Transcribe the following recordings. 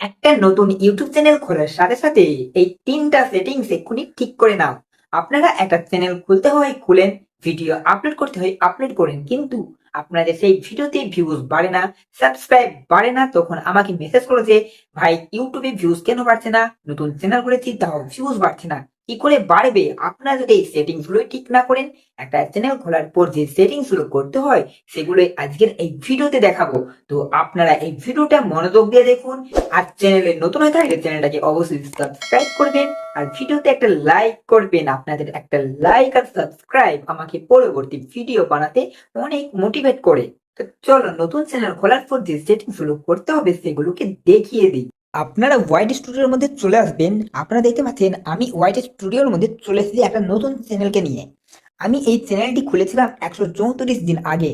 একটা নতুন YouTube channel খোলার সাথে সাথে এই তিনটা সেটিংস এক্ষুনি ঠিক করে নাও। আপনারা একটা চ্যানেল খুলতে হয়, খুলেন ভিডিও আপলোড করতে হয় আপলোড করেন। কিন্তু আপনাদের সেই ভিডিওতে ভিউজ বাড়ে না সাবস্ক্রাইব বাড়ে না, তখন আমাকে মেসেজ করো যে, ভাই ইউটিউবে ভিউজ কেন বাড়ছে না? নতুন চ্যানেল করেছি তাও ভিউজ বাড়ছে না। কি করে বাড়বে? আপনারা যদি এই সেটিংসগুলো ঠিক না করেন, একটা চ্যানেল খোলার পর যে সেটিংসগুলো করতে হয় সেগুলো আজকের এই ভিডিওতে দেখাবো। তো আপনারা এই ভিডিওটা মনোযোগ দিয়ে দেখুন, আর চ্যানেলে নতুন হয়ে থাকলে চ্যানেলটাকে অবশ্যই সাবস্ক্রাইব করবেন, আর ভিডিওতে একটা লাইক করবেন। আপনাদের একটা লাইক আর সাবস্ক্রাইব আমাকে পরবর্তী ভিডিও বানাতে অনেক মোটিভেট করে। তো চলো, নতুন চ্যানেল খোলার পর যে সেটিংসগুলো করতে হবে, সেগুলোকে দেখিয়ে দিই। আপনারা হোয়াইট স্টুডিওর মধ্যে চলে আসবেন। আপনারা দেখতে পাচ্ছেন, আমি হোয়াইট স্টুডিওর মধ্যে চলে এসেছি একটা নতুন চ্যানেলকে নিয়ে। আমি এই চ্যানেলটি খুলেছিলাম একশো চৌত্রিশ দিন আগে।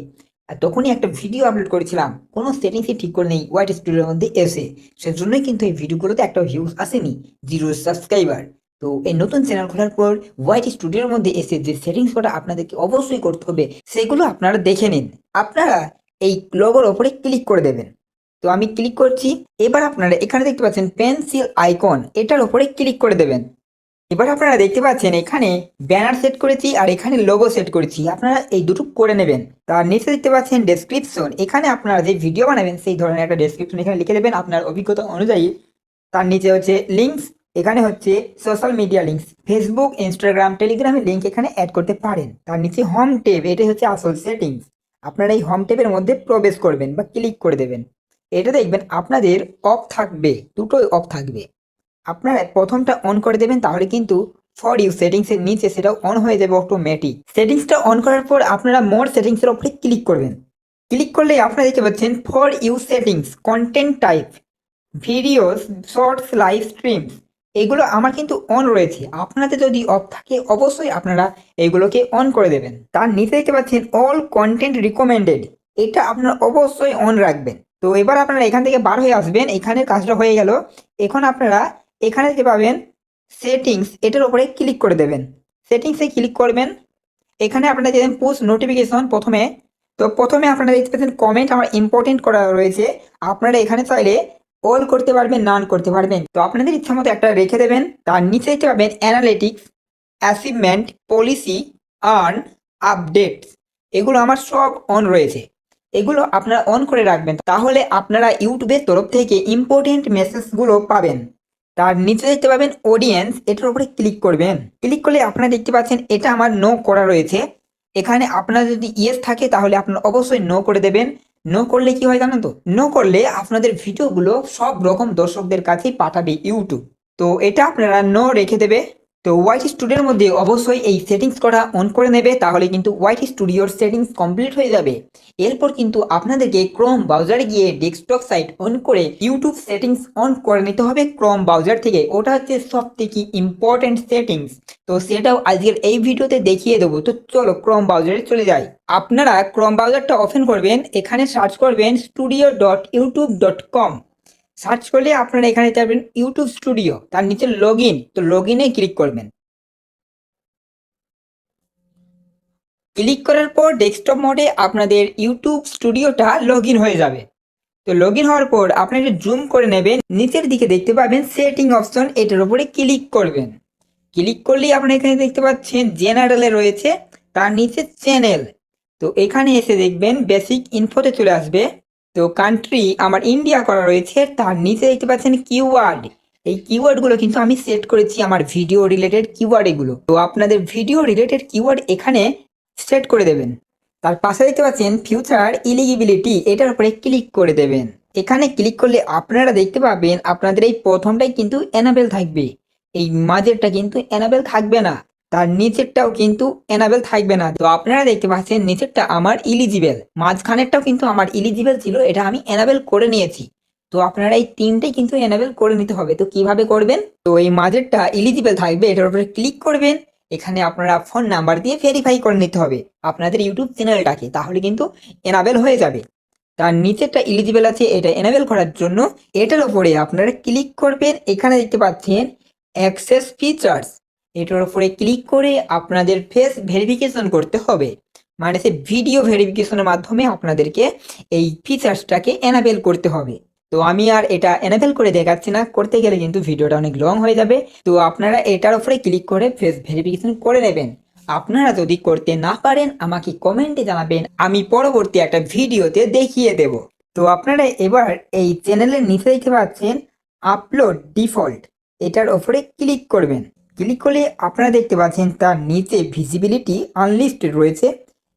তখনই একটা ভিডিও আপলোড করেছিলাম। কোনো সেটিংসই ঠিক করে নেই হোয়াইট স্টুডিওর মধ্যে এসে। সেজন্যই কিন্তু এই ভিডিওগুলোতে একটা ভিউজ আসেনি। জিরো সাবস্ক্রাইবার তো এই নতুন চ্যানেল খোলার পর হোয়াইট স্টুডিওর মধ্যে এসে যে সেটিংস কটা আপনাদেরকে অবশ্যই করতে হবে, সেগুলো আপনারা দেখে নিন। আপনারা এই লোগোর ওপরে ক্লিক করে দেবেন। তো আমি ক্লিক করছি, এবার আপনারা এখানে দেখতে পাচ্ছেন পেন্সিল আইকন এটার ওপরে ক্লিক করে দেবেন। এবার আপনারা দেখতে পাচ্ছেন এখানে ব্যানার সেট করেছি আর এখানে লোগো সেট করেছি, আপনারা এই দুটো করে নেবেন। তার নিচে দেখতে পাচ্ছেন ডেসক্রিপশন এখানে আপনারা যে ভিডিও বানাবেন সেই ধরনের একটা ডেসক্রিপশন এখানে লিখে দেবেন আপনার অভিজ্ঞতা অনুযায়ী। তার নিচে হচ্ছে লিঙ্কস এখানে হচ্ছে social media links Facebook Instagram টেলিগ্রামের লিঙ্ক এখানে অ্যাড করতে পারেন। তার নিচে হোম টেপ এটাই হচ্ছে আসল সেটিংস আপনারা এই হোম টেপের মধ্যে প্রবেশ করবেন বা ক্লিক করে দেবেন। এটা দেখবেন আপনাদের অফ থাকবে, দুটোই অফ থাকবে। আপনারা প্রথমটা অন করে দেবেন, তাহলে কিন্তু ফর ইউ সেটিংস এর নিচে সেটা অন হয়ে যাবে অটোমেটিক সেটিংসটা অন করার পর আপনারা মোর সেটিংস এর উপরে ক্লিক করবেন। ক্লিক করলে আপনারা দেখতে পাচ্ছেন for you settings content type videos shorts live streams এগুলো আমার কিন্তু অন রয়েছে। আপনাদের যদি অফ থাকে, অবশ্যই আপনারা এগুলোকে অন করে দেবেন। তার নিচে দেখতে পাচ্ছেন অল কন্টেন্ট রিকমেন্ডেড এটা আপনারা অবশ্যই অন রাখবেন। তো এবার আপনারা এখান থেকে বার হয়ে আসবেন। এখানে কাজটা হয়ে গেল। এখন আপনারা এখানে যে পাবেন সেটিংস এটার উপরে ক্লিক করে দেবেন। সেটিংসে ক্লিক করবেন। এখানে আপনারা দেবেন পোস্ট নোটিফিকেশন প্রথমে। তো প্রথমে আপনারা দেখতে পাচ্ছেন কমেন্ট আমার ইম্পর্টেন্ট করা রয়েছে। আপনারা এখানে চাইলে অল করতে পারবেন নান করতে পারবেন। তো আপনাদের ইচ্ছা মতো একটা রেখে দেবেন। তার নিচে দেখতে পাবেন analytics achievement policy earn updates এগুলো আমার সব অন রয়েছে। এগুলো আপনারা অন করে রাখবেন। তাহলে আপনারা ইউটিউবের তরফ থেকে ইম্পর্টেন্ট মেসেজগুলো পাবেন। তার নিচে দেখতে পাবেন অডিয়েন্স এটার উপরে ক্লিক করবেন। ক্লিক করলে আপনারা দেখতে পাচ্ছেন এটা আমার নো করা রয়েছে। এখানে আপনার যদি ইয়েস থাকে, তাহলে আপনারা অবশ্যই নো করে দেবেন। নো করলে কি হয় জানেন তো? নো করলে আপনাদের ভিডিওগুলো সব রকম দর্শকদের কাছেই পাঠাবে ইউটিউব। তো এটা আপনারা নো রেখে দেবে। তো ওয়াইটি স্টুডিওর মধ্যে অবশ্যই এই সেটিংস করা অন করে নেবে, তাহলে কিন্তু ওয়াইটি স্টুডিওর সেটিংস কমপ্লিট হয়ে যাবে। এরপর কিন্তু আপনাদেরকে ক্রোম ব্রাউজারে গিয়ে ডেস্কটপ সাইট অন করে ইউটিউব সেটিংস অন করে নিতে হবে ক্রোম ব্রাউজার থেকে। ওটা হচ্ছে সব থেকে ইম্পর্টেন্ট সেটিংস তো সেটাও আজকের এই ভিডিওতে দেখিয়ে দেবো। তো চলো ক্রোম ব্রাউজারে চলে যাই। আপনারা ক্রোম ব্রাউজারটা ওপেন করবেন, এখানে সার্চ করবেন studio dot YouTube dot com search করলে আপনারা এখানে যাবেন ইউটিউব স্টুডিও তার নিচে লগ ইন তো লগ ইনে ক্লিক করবেন। ক্লিক করার পর ডেস্কটপ মোডে আপনাদের ইউটিউব স্টুডিওটা লগ ইন হয়ে যাবে। তো লগ ইন হওয়ার পর আপনারা জুম করে নেবেন, নিচের দিকে দেখতে পাবেন সেটিং অপশন এটার উপরে ক্লিক করবেন। ক্লিক করলেই আপনারা এখানে দেখতে পাচ্ছেন জেনারেলে রয়েছে, তার নিচে চ্যানেল তো এখানে এসে দেখবেন বেসিক ইনফোতে চলে আসবে। তো কান্ট্রি আমার ইন্ডিয়া করা রয়েছে, তার নিচে দেখতে পাচ্ছেন কিওয়ার্ড এই কিওয়ার্ডগুলো কিন্তু আমি সেট করেছি আমার ভিডিও রিলেটেড কিওয়ার্ড এগুলো। তো আপনাদের ভিডিও রিলেটেড কিওয়ার্ড এখানে সেট করে দেবেন। তার পাশে দেখতে পাচ্ছেন ফিউচার ইলিজিবিলিটি এটার উপরে ক্লিক করে দেবেন। এখানে ক্লিক করলে আপনারা দেখতে পাবেন, আপনাদের এই প্রথমটাই কিন্তু এনাবেল থাকবে। এই মাঝেরটা কিন্তু এনাবেল থাকবে না। তার নিচেরটাও কিন্তু এনাবেল থাকবে না। তো আপনারা দেখতে পাচ্ছেন নিচেরটা আমার ইলিজিবেল মাঝখানেরটাও কিন্তু আমার ইলিজিবেল ছিল, এটা আমি এনাবেল করে নিয়েছি। তো আপনারা এই তিনটেই কিন্তু এনাবেল করে নিতে হবে। তো কীভাবে করবেন? তো এই মাঝেরটা ইলিজিবেল থাকবে, এটার উপরে ক্লিক করবেন। এখানে আপনারা ফোন নাম্বার দিয়ে ভেরিফাই করে নিতে হবে আপনাদের ইউটিউব চ্যানেলটাকে, তাহলে কিন্তু এনাবেল হয়ে যাবে। তার নিচেরটা ইলিজিবল আছে, এটা এনাবেল করার জন্য এটার উপরে আপনারা ক্লিক করবেন। এখানে দেখতে পাচ্ছেন অ্যাক্সেস ফিচার্স এটার উপরে ক্লিক করে আপনাদের ফেস ভেরিফিকেশন করতে হবে। মানে সে ভিডিও ভেরিফিকেশনের মাধ্যমে আপনাদেরকে এই ফিচার্সটাকে এনাবেল করতে হবে। তো আমি আর এটা এনেবেল করে দেখাচ্ছি না, করতে গেলে কিন্তু ভিডিওটা অনেক লং হয়ে যাবে। তো আপনারা এটার উপরে ক্লিক করে ফেস ভেরিফিকেশন করে নেবেন। আপনারা যদি করতে না পারেন, আমাকে কমেন্টে জানাবেন, আমি পরবর্তী একটা ভিডিওতে দেখিয়ে দেব। তো আপনারা এবার এই চ্যানেলের নিচে দেখতে পাচ্ছেন আপলোড ডিফল্ট এটার ওপরে ক্লিক করবেন। ক্লিক করলে আপনারা দেখতে পাচ্ছেন তার নিচে ভিজিবিলিটি আনলিস্টেড রয়েছে।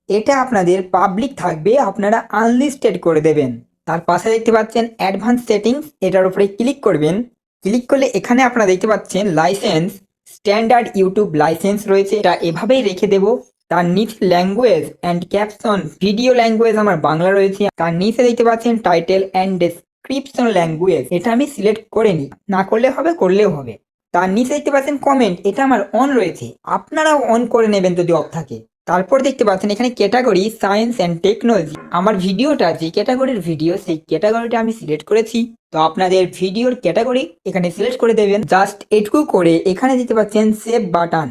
এটা আপনাদের পাবলিক থাকবে, আপনারা আনলিস্টেড করে দেবেন। তার পাশে দেখতে পাচ্ছেন অ্যাডভান্স সেটিংস এটার উপরে ক্লিক করবেন। ক্লিক করলে এখানে আপনারা দেখতে পাচ্ছেন লাইসেন্স স্ট্যান্ডার্ড ইউটিউব লাইসেন্স রয়েছে। এটা এভাবেই রেখে দেব। তার নিচে language and caption video language আমার বাংলা রয়েছে। তার নিচে দেখতে পাচ্ছেন টাইটেল অ্যান্ড ডেসক্রিপশন ল্যাঙ্গুয়েজ এটা আমি সিলেক্ট করে নিই। না করলে হবে, করলেও হবে। তার নিচে দেখতে পাচ্ছেন কমেন্ট এটা আমার অন রয়েছে। আপনারাও অন করে নেবেন যদি অফ থাকে। তারপর দেখতে পাচ্ছেন এখানে ক্যাটাগরি সায়েন্স অ্যান্ড টেকনোলজি আমার ভিডিওটা, যে ক্যাটাগরির ভিডিও সেই ক্যাটাগরিটা আমি সিলেক্ট করেছি। তো আপনাদের ভিডিওর ক্যাটাগরি এখানে সিলেক্ট করে দেবেন। জাস্ট এটুকু করে এখানে দিতে পাচ্ছেন সেভ বাটন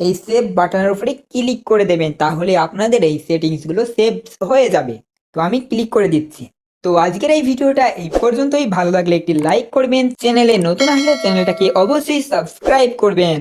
এই সেভ বাটনের উপরে ক্লিক করে দেবেন, তাহলে আপনাদের এই সেটিংসগুলো সেভ হয়ে যাবে। তো আমি ক্লিক করে দিচ্ছি। তো আজকের এই ভিডিওটা এই পর্যন্তই। ভালো লাগলে একটি লাইক করবেন। চ্যানেলে নতুন আসলে চ্যানেলটাকে অবশ্যই সাবস্ক্রাইব করবেন।